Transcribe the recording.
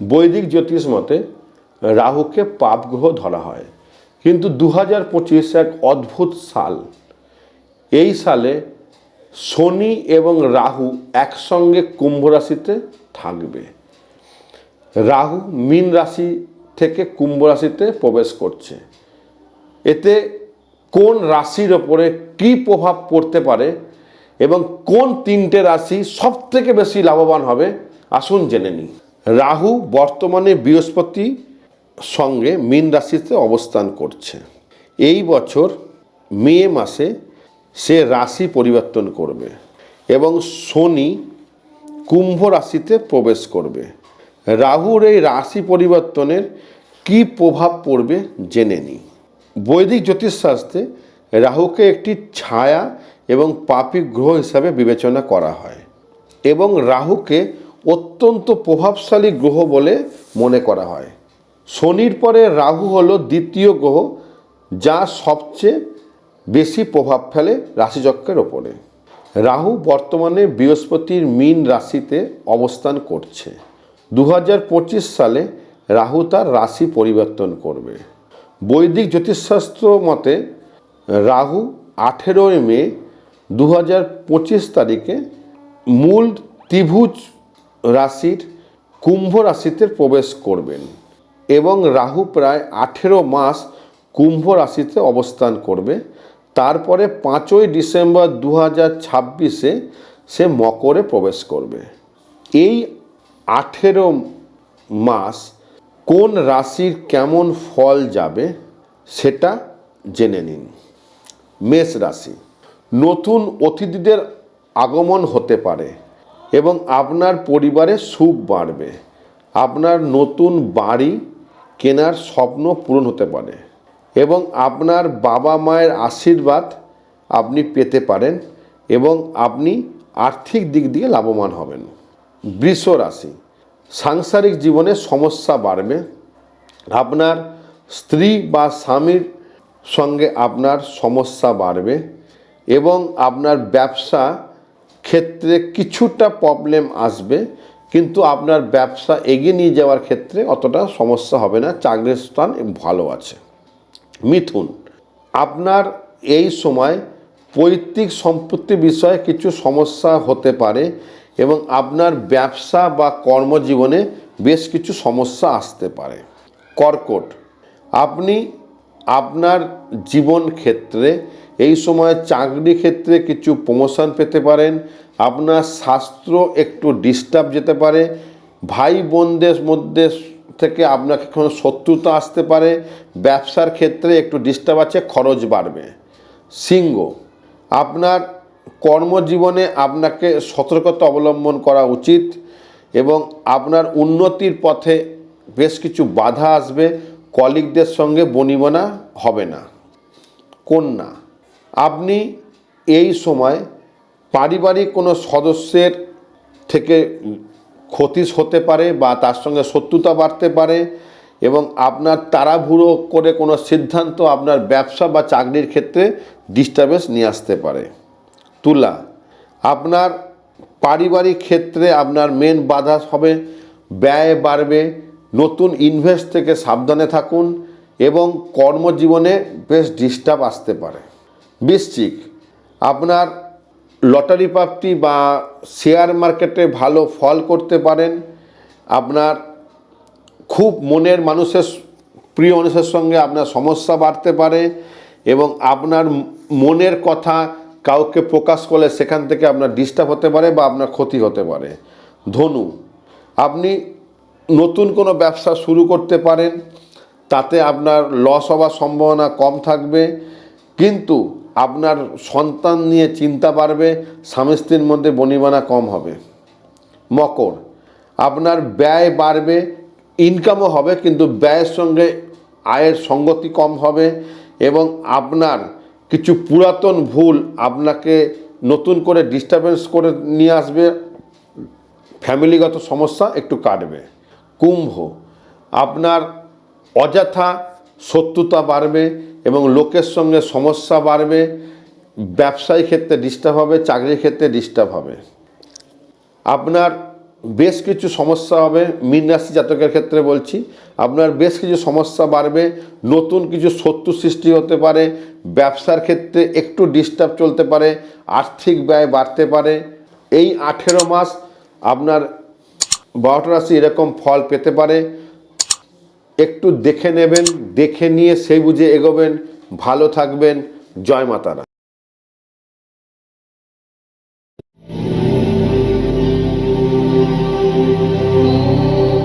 বৈদিক জ্যোতিষ মতে, রাহুকে পাপ গ্রহ ধরা হয়। কিন্তু দু হাজার এক অদ্ভুত সাল। এই সালে শনি এবং রাহু একসঙ্গে কুম্ভ রাশিতে থাকবে। রাহু মীন রাশি থেকে কুম্ভ রাশিতে প্রবেশ করছে। এতে কোন রাশির ওপরে কী প্রভাব পড়তে পারে এবং কোন তিনটে রাশি সব থেকে বেশি লাভবান হবে, আসুন জেনে নিই। রাহু বর্তমানে বৃহস্পতি সঙ্গে মীন রাশিতে অবস্থান করছে। এই বছর মে মাসে সে রাশি পরিবর্তন করবে এবং শনি কুম্ভ রাশিতে প্রবেশ করবে। রাহুর এই রাশি পরিবর্তনের কি প্রভাব পড়বে জেনে নিই বৈদিক জ্যোতিষশাস্ত্রে রাহুকে একটি ছায়া এবং পাপী গ্রহ হিসাবে বিবেচনা করা হয় এবং রাহুকে অত্যন্ত প্রভাবশালী গ্রহ বলে মনে করা হয়। শনির পরে রাহু হলো দ্বিতীয় গ্রহ, যা সবচেয়ে বেশি প্রভাব ফেলে রাশিচক্রের ওপরে। রাহু বর্তমানে বৃহস্পতির মীন রাশিতে অবস্থান করছে। দু হাজার পঁচিশ সালে রাহু তার রাশি পরিবর্তন করবে। বৈদিক জ্যোতিষশাস্ত্র মতে, রাহু আঠেরোই মে দু হাজার পঁচিশ তারিখে মূল ত্রিভুজ রাশির কুম্ভ রাশিতে প্রবেশ করবেন এবং রাহু প্রায় আঠেরো মাস কুম্ভ রাশিতে অবস্থান করবে। তারপরে পাঁচই ডিসেম্বর দু হাজার ছাব্বিশে সে মকরে প্রবেশ করবে। এই আঠেরো মাস কোন রাশির কেমন ফল যাবে সেটা জেনে নিন। মেষ রাশি। নতুন অতিথিদের আগমন হতে পারে। এবং আপনার পরিবারে সুখ বাড়বে। আপনার নতুন বাড়ি কেনার স্বপ্ন পূরণ হতে পারে এবং আপনার বাবা মায়ের আশীর্বাদ আপনি পেতে পারেন এবং আপনি আর্থিক দিক দিয়ে লাভবান হবেন। বৃষ রাশি, সাংসারিক জীবনে সমস্যা বাড়বে। আপনার স্ত্রী বা স্বামীর সঙ্গে আপনার সমস্যা বাড়বে এবং আপনার ব্যবসা ক্ষেত্রে কিছুটা প্রবলেম আসবে, কিন্তু আপনার ব্যবসা এগিয়ে নিয়ে যাওয়ার ক্ষেত্রে অতটা সমস্যা হবে না। চাকরির স্থান ভালো আছে। মিথুন, আপনার এই সময় পৈতৃক সম্পত্তি বিষয়ে কিছু সমস্যা হতে পারে এবং আপনার ব্যবসা বা কর্মজীবনে বেশ কিছু সমস্যা আসতে পারে। কর্কট, আপনি আপনার জীবন ক্ষেত্রে, এই সময় চাকরি ক্ষেত্রে কিছু প্রমোশন পেতে পারেন, আপনার শাস্ত্র একটু ডিস্টার্ব যেতে পারে, ভাই বোনদের মধ্যে থেকে আপনাকে কোনো শত্রুতা আসতে পারে, ব্যবসার ক্ষেত্রে একটু ডিস্টার্ব আছে, খরচ বাড়বে। সিংহ, আপনার কর্মজীবনে আপনাকে সতর্কতা অবলম্বন করা উচিত এবং আপনার উন্নতির পথে বেশ কিছু বাধা আসবে কলিগদের সঙ্গে বনিবনা হবে না। কন্যা, আপনি এই সময় পারিবারিক কোনো সদস্যের থেকে ক্ষতি হতে পারে বা তার সঙ্গে শত্রুতা বাড়তে পারে এবং আপনার তাড়াহুড়ো করে কোনো সিদ্ধান্ত আপনার ব্যবসা বা চাকরির ক্ষেত্রে ডিস্টারবেন্স নিয়ে আসতে পারে। তুলা, আপনার পারিবারিক ক্ষেত্রে আপনার মেন বাধা হবে, ব্যয় বাড়বে নতুন ইনভেস্ট থেকে সাবধানে থাকুন এবং কর্মজীবনে বেশ ডিস্টার্ব আসতে পারে। বৃশ্চিক, আপনার লটারি প্রাপ্তি বা শেয়ার মার্কেটে ভালো ফল করতে পারেন। আপনার খুব মনের মানুষের প্রিয় মানুষের সঙ্গে আপনার সমস্যা বাড়তে পারে এবং আপনার মনের কথা কাউকে প্রকাশ করলে সেখান থেকে আপনার ডিস্টার্ব হতে পারে বা আপনার ক্ষতি হতে পারে। ধনু, আপনি নতুন কোনো ব্যবসা শুরু করতে পারেন, তাতে আপনার লস হওয়ার সম্ভাবনা কম থাকবে, কিন্তু আপনার সন্তান নিয়ে চিন্তা বাড়বে, স্বামী স্ত্রীর মধ্যে বনিবানা কম হবে। মকর, আপনার ব্যয় বাড়বে ইনকামও হবে, কিন্তু ব্যয়ের সঙ্গে আয়ের সঙ্গতি কম হবে এবং আপনার কিছু পুরাতন ভুল আপনাকে নতুন করে ডিস্টারবেন্স করে নিয়ে আসবে ফ্যামিলিগত সমস্যা একটু কাটবে। কুম্ভ। আপনার অযথা শত্রুতা বাড়বে এবং লোকের সঙ্গে সমস্যা বাড়বে, ব্যবসায়ী ক্ষেত্রে ডিস্টার্ব হবে, চাকরির ক্ষেত্রে ডিস্টার্ব হবে। আপনার বেশ কিছু সমস্যা হবে, মীন রাশি জাতকের ক্ষেত্রে বলছি। আপনার বেশ কিছু সমস্যা বাড়বে, নতুন কিছু শত্রু সৃষ্টি হতে পারে, ব্যবসার ক্ষেত্রে একটু ডিস্টার্ব চলতে পারে, আর্থিক ব্যয় বাড়তে পারে। এই আঠেরো মাস আপনার বারোটা রাশি এরকম ফল পেতে পারে। একটু দেখে নেবেন, দেখে নিয়ে সেই বুঝে এগোবেন। ভালো থাকবেন। জয় মাতারা।